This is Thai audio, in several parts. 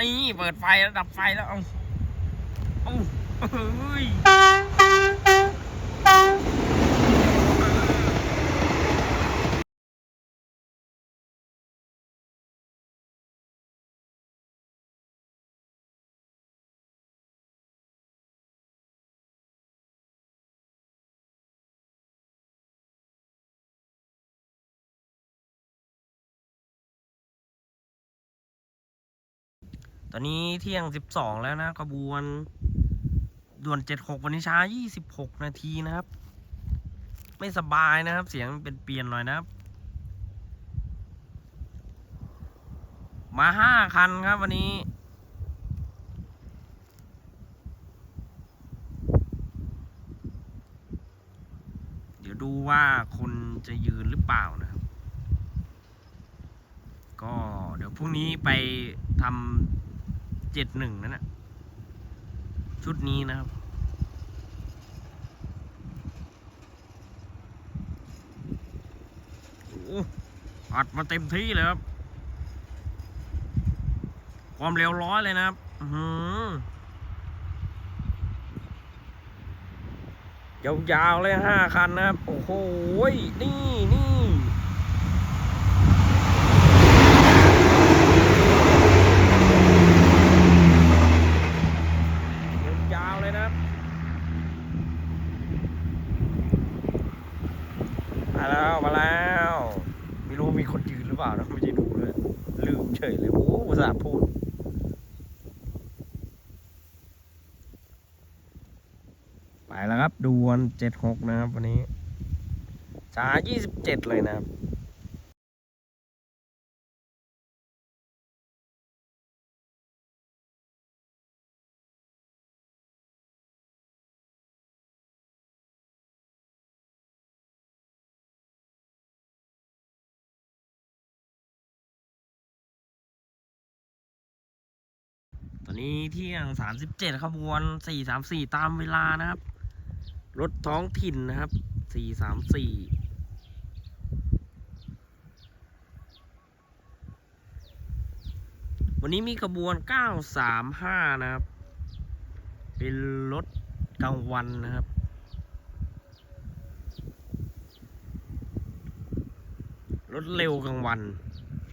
นี่เปิดไฟแล้วดับไฟแล้ว เอาเอาเฮ้ย ตอนนี้เที่ยงสิบสองแล้วนะขบวนด่วนเจ็ดหกวันนี้ช้ายี่สิบหกนาทีนะครับ ไม่สบายนะครับ เสียงเป็นเปลี่ยนหน่อยนะครับ มาห้าคันครับวันนี้เดี๋ยวดูว่าคนจะยืนหรือเปล่านะครับ ก็เดี๋ยวพรุ่งนี้ไปทำ เจ็ดหนึ่งนั่นแหะชุดนี้นะครับ โอ้โหอัดมาเต็มที่เลยครับ ความเร็วร้อยเลยนะครับ อื้อหือยาวๆเลยห้าคันนะครับ โอ้โห นี่นี่ ยาวๆเลยนะครับ มาแล้วมาแล้วไม่รู้มีคนยืนหรือเปล่านะไม่ได้ดูเลยลืมเฉยเลยโอ้อุตส่าพูดไปแล้วครับดวนเจ็ดหกนะครับ วันนี้ช้ายี่สิบเจ็ดเลยนะครับ อนนี้เที่ยงสามสิบเจ็ดขบวนสี่สามสี่ตามเวลานะครับ รถท้องถิ่นนะครับสี่สามสี่วันนี้มีขบวนเก้าสามห้านะครับ เป็นรถกลางวันนะครับ รถเร็วกลางวัน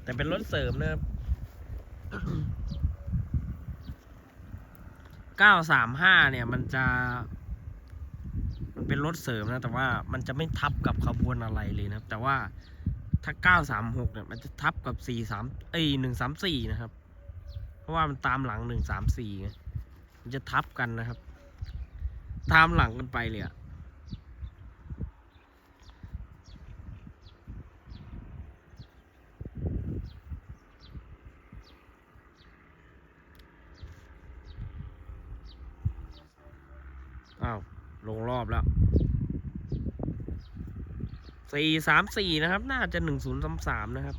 แต่เป็นรถเสริมนะครับ 935 เนี่ยมันจะ มันเป็นรถเสริมนะ แต่ว่ามันจะไม่ทับกับขบวนอะไรเลยนะครับ แต่ว่าถ้า 936 เนี่ยมันจะทับกับ 43 เอ้ยหนึ่งสามสี่นะครับ เพราะว่ามันตามหลังหนึ่งสามสี่ไงมันจะทับกันนะครับ ตามหลังกันไปเลยอะอ้าว ลงรอบแล้วสี่สามสี่นะครับ น่าจะหนึ่งศูนย์สามสามนะครับ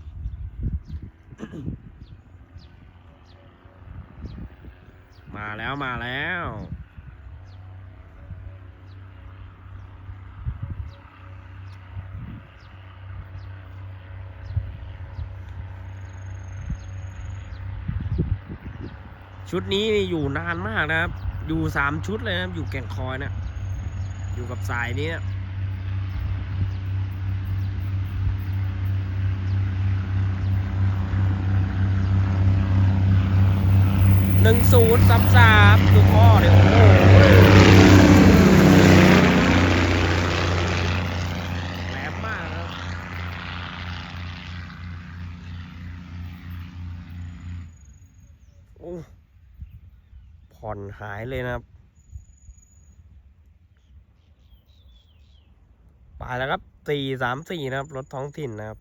มาแล้วมาแล้วชุดนี้อยู่นานมากนะครับ อยู่สามชุดเลยนะครับ อยู่แก่งคอยเนะ อยู่กับสายนี้หนึ่งศูนย์สามสามดูข้อเลยโอ้โหแหลมมากครับโอ้ผ่อนหายเลยนะครับ ไปแล้วครับสี่สามสี่นะครับ รถท้องถิ่นนะครับ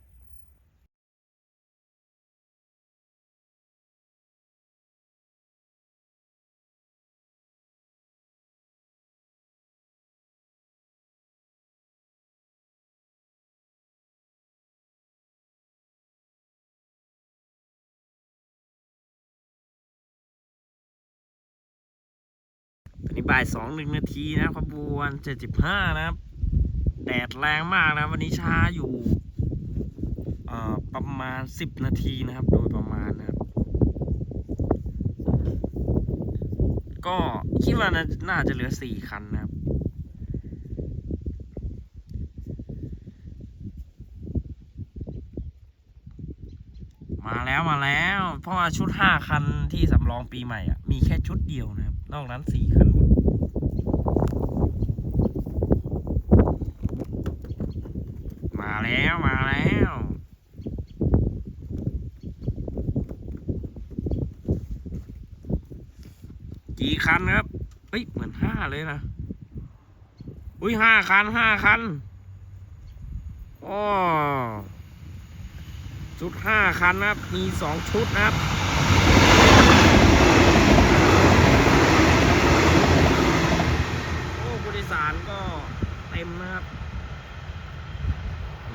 ตอนนี้บ่ายสองหนึ่งนาทีนะครับขบวนเจ็ดสิบห้านะครับ แดดแรงมากนะ วันนี้ช้าอยู่ประมาณสิบนาทีนะครับ โดยประมาณนะครับ ก็คิดว่าน่าจะเหลือสี่คันนะครับ มาแล้วมาแล้ว เพราะว่าชุดห้าคันที่สำรองปีใหม่อะ มีแค่ชุดเดียวนะครับ นอกนั้นสี่คันหมดมา แล้วมาแล้วกี่คันครับเฮ้ยเหมือนห้าเลยนะ อุ้ยห้าคันห้าคันอ้อชุดห้าคันนะครับ มีสองชุดนะครับ โอ้ผู้โดยสารก็เต็มนะครับ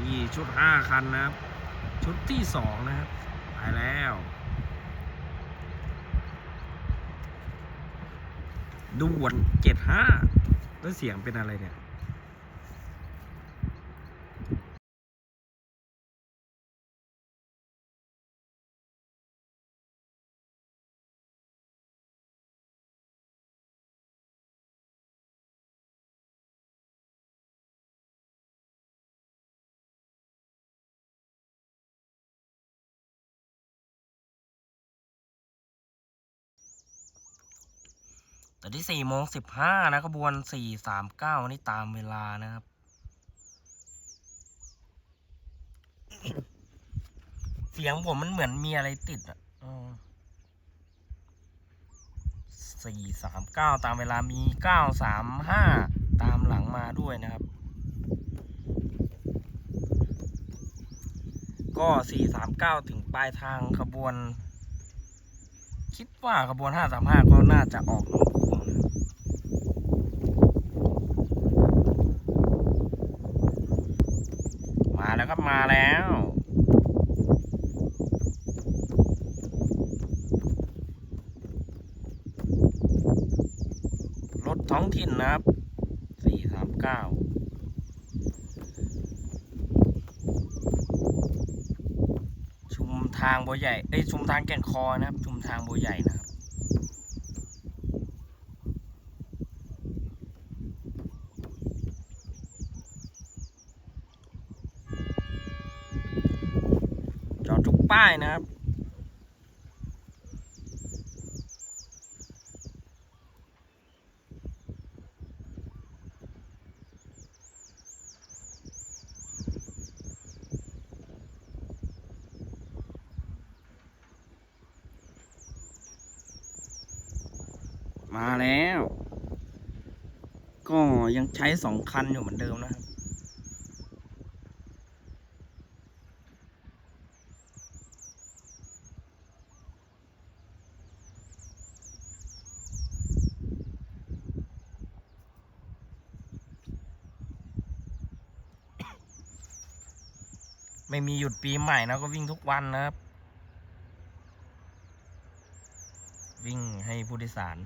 นี่ชุด ห้าคันนะครับ ชุดที่สองนะครับไปแล้ว ด่วนเจ็ดห้าแล้วเสียงเป็นอะไรเนี่ย แต่ที่สี่โมงสิบห้านะขบวนสี่สามเก้านี่ตามเวลานะครับ เสียงผมมันเหมือนมีอะไรติดอะสี่สามเก้าตามเวลามีเก้าสามห้าตามหลังมาด้วยนะครับ ก็สี่สามเก้าถึงปลายทางขบวน คิดว่าขบวน535ก็น่าจะออกนองพวงนะมาแล้วครับมาแล้ว รถ ท้องถิ่นนะครับ439ชุมทางบัวใหญ่เอ้ยชุมทางแก่งคอนะครับ ชุมทางบัวใหญ่นะครับจอดทุกป้ายนะครับ มาแล้ว ก็ยังใช้สองคันอยู่เหมือนเดิมนะครับ ไม่มีหยุดปีใหม่นะก็วิ่งทุกวันนะครับ วิ่งให้ผู้โดยสาร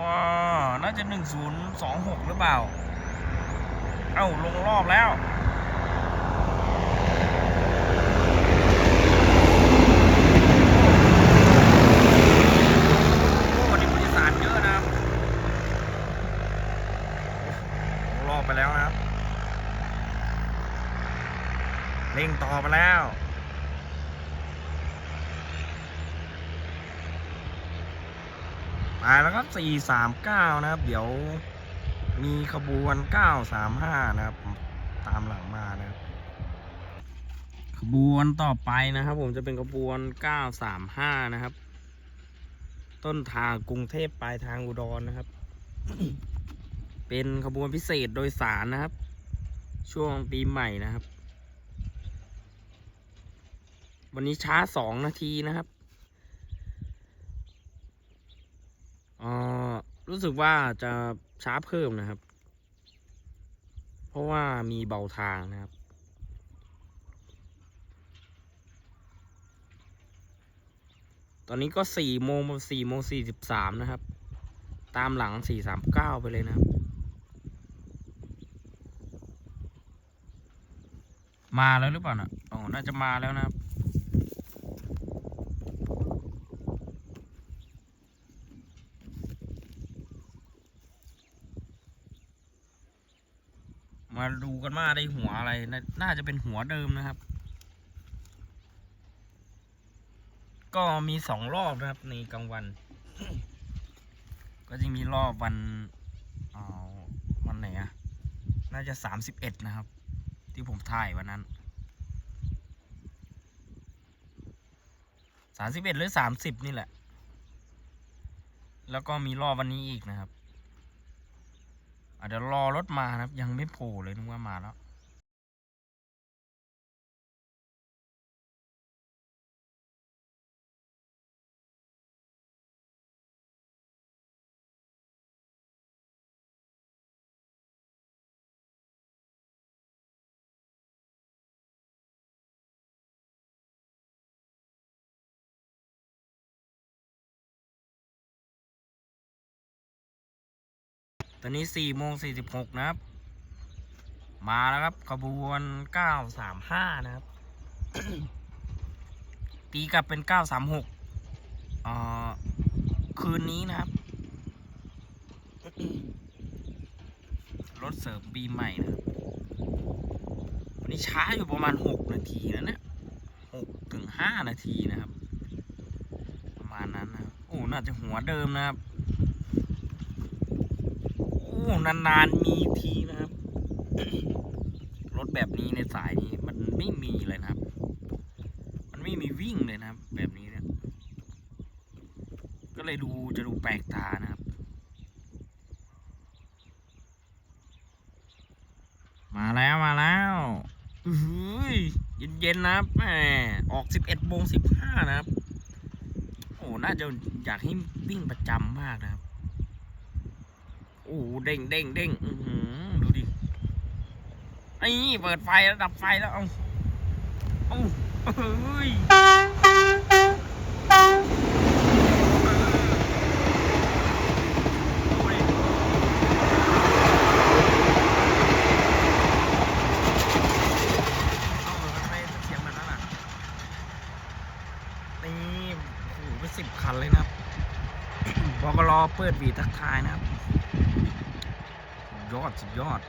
ว้า น่าจะหนึ่งศูนย์สองหกหรือเปล่า เอ้า ลงรอบแล้ว โอ้วันนี้ผู้โดยสารเยอะนะครับลงรอบไปแล้วนะครับ เร่งต่อไปแล้ว ไป แล้วครับ439นะครับ เดี๋ยวมีขบวน935นะครับ ตามหลังมานะครับ ขบวนต่อไปนะครับ ผมจะเป็นขบวน935นะครับ ต้นทางกรุงเทพปลายทางอุดรนะครับ เป็นขบวนพิเศษโดยสารนะครับ ช่วงปีใหม่นะครับ วันนี้ช้าสองนาทีนะครับ รู้สึกว่าจะช้าเพิ่มนะครับ เพราะว่ามีเบาทางนะครับ ตอนนี้ก็สี่โมงสี่โมงสี่สิบสามนะครับ ตามหลังสี่สามเก้าไปเลยนะครับ มาแล้วหรือเปล่านะอ๋อน่าจะมาแล้วนะครับ ดูกันว่าได้หัวอะไรนาน่าจะเป็นหัวเดิมนะครับ ก็มีสองรอบนะครับในกลางวัน ก็จะมีรอบวันอาวันไหนอะน่าจะสามสิบเอ็ดนะครับ ที่ผมถ่ายวันนั้นสามสิบเอ็ดหรือสามสิบนี่แหละ แล้วก็มีรอบวันนี้อีกนะครับ อาจจะรอรถมานะครับ ยังไม่โผล่เลยนึกว่ามาแล้ว ตอนนี้สี่โมงสี่สิบหกนะครับ มาแล้วครับขบวนเก้าสามห้านะครับ ตีกลับเป็นเก้าสามหกคืนนี้นะครับ รถเสริมปีใหม่นะครับ วันนี้ช้าอยู่ประมาณหกนาทีนะเนี่ยหกถึงห้านาทีนะครับ ประมาณนั้นนะโอ้ น่าจะหัวเดิมนะครับ โอ้นานๆมีทีนะครับ รถแบบนี้ในสายนี้มันไม่มีเลยนะครับ มันไม่มีวิ่งเลยนะครับ แบบนี้เนี่ยก็เลยดูจะดูแปลกตานะครับ มาแล้วมาแล้วอื้อหือเย็นๆนะครับแหมออกสิบเอ็ดโมงสิบห้านะครับ โอ้น่าจะอยากให้วิ่งประจำมากนะครับ โอ้เด้งเด้งเด้งอือหือดูดิไอ้นี่เปิดไฟแล้วดับไฟแล้วเอาเอาเฮ้ยดูดิเอาเอทำไมเสียงแบบนั้นอะนี่โอ้โหเป็นสิบคันเลยนะครับบอกรอเปิดวีทักทายนะครับ อดสุดยอด